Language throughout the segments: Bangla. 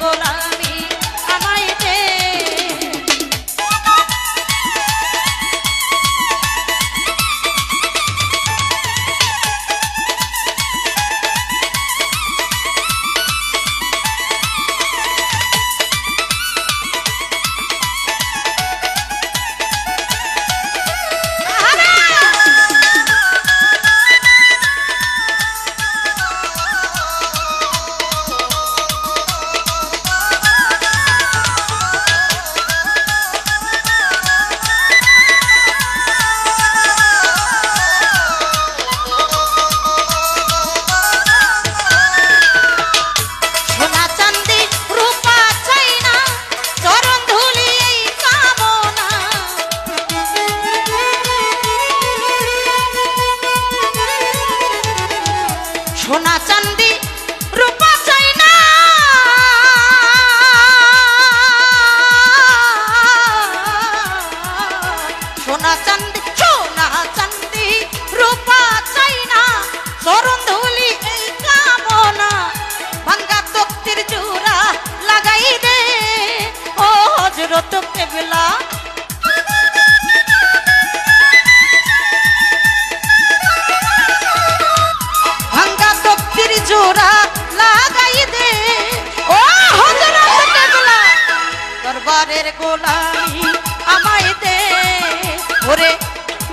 গোলাম সোনা চান্দি, রূপা চাই না। সোনা চান্দি সোনা চান্দি, রূপা চাই না। চরণ ধুলি এই কামনা, ভাঙ্গা তক্তির জোড়া লাগাই দে। ও হজরত কেবলা জোড়া লাগাই দে। ও হজরত কেবলা দরবারের গোলাই আমায় দে। ওরে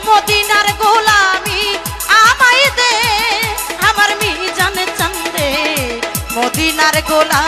মদিনার গোলামি আমায় দে। আমার মিজান চান্দে মদিনার গোলা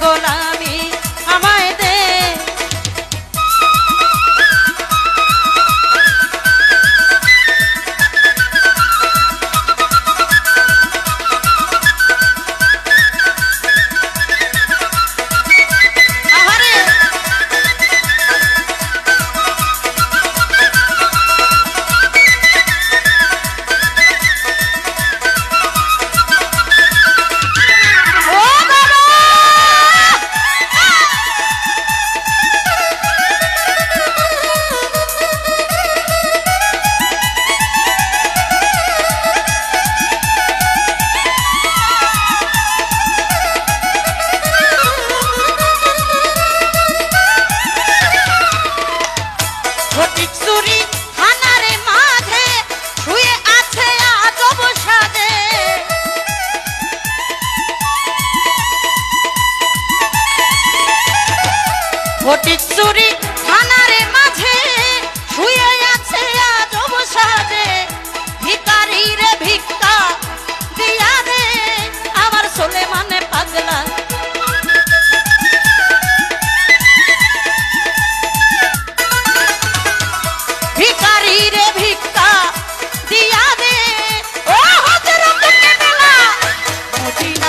গোলা ঘটিক চুরি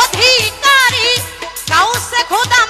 অধিকারী। কাউসে খোদা